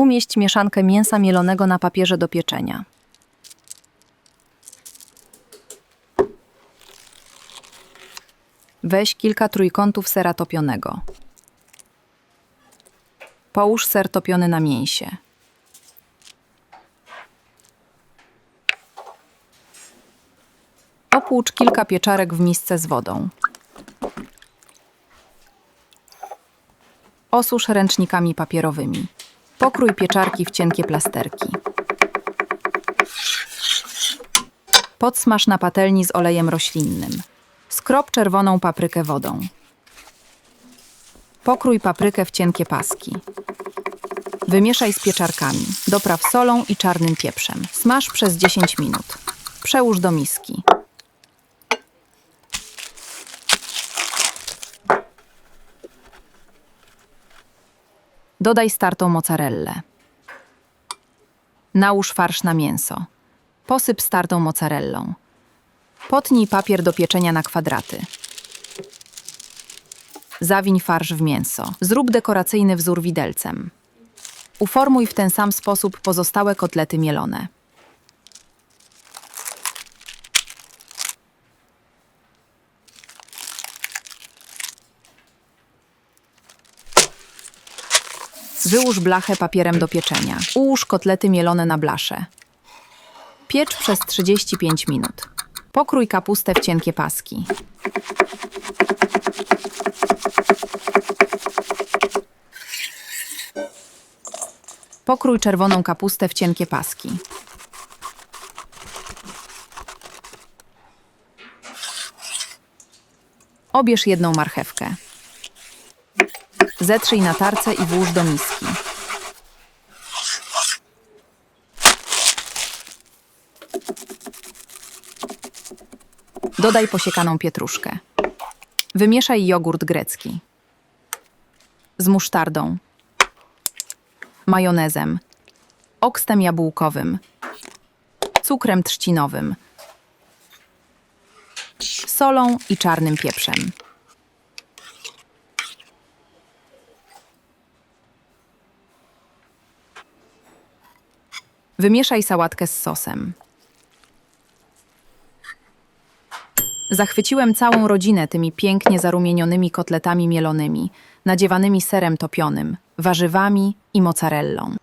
Umieść mieszankę mięsa mielonego na papierze do pieczenia. Weź kilka trójkątów sera topionego. Połóż ser topiony na mięsie. Opłucz kilka pieczarek w misce z wodą. Osusz ręcznikami papierowymi. Pokrój pieczarki w cienkie plasterki. Podsmaż na patelni z olejem roślinnym. Skrop czerwoną paprykę wodą. Pokrój paprykę w cienkie paski. Wymieszaj z pieczarkami. Dopraw solą i czarnym pieprzem. Smaż przez 10 minut. Przełóż do miski. Dodaj startą mozzarellę. Nałóż farsz na mięso. Posyp startą mozzarellą. Potnij papier do pieczenia na kwadraty. Zawiń farsz w mięso. Zrób dekoracyjny wzór widelcem. Uformuj w ten sam sposób pozostałe kotlety mielone. Wyłóż blachę papierem do pieczenia. Ułóż kotlety mielone na blaszę. Piecz przez 35 minut. Pokrój kapustę w cienkie paski. Pokrój czerwoną kapustę w cienkie paski. Obierz jedną marchewkę. Zetrzyj na tarce i włóż do miski. Dodaj posiekaną pietruszkę. Wymieszaj jogurt grecki. Z musztardą, majonezem, okstem jabłkowym, cukrem trzcinowym, solą i czarnym pieprzem. Wymieszaj sałatkę z sosem. Zachwyciłem całą rodzinę tymi pięknie zarumienionymi kotletami mielonymi, nadziewanymi serem topionym, warzywami i mozzarellą.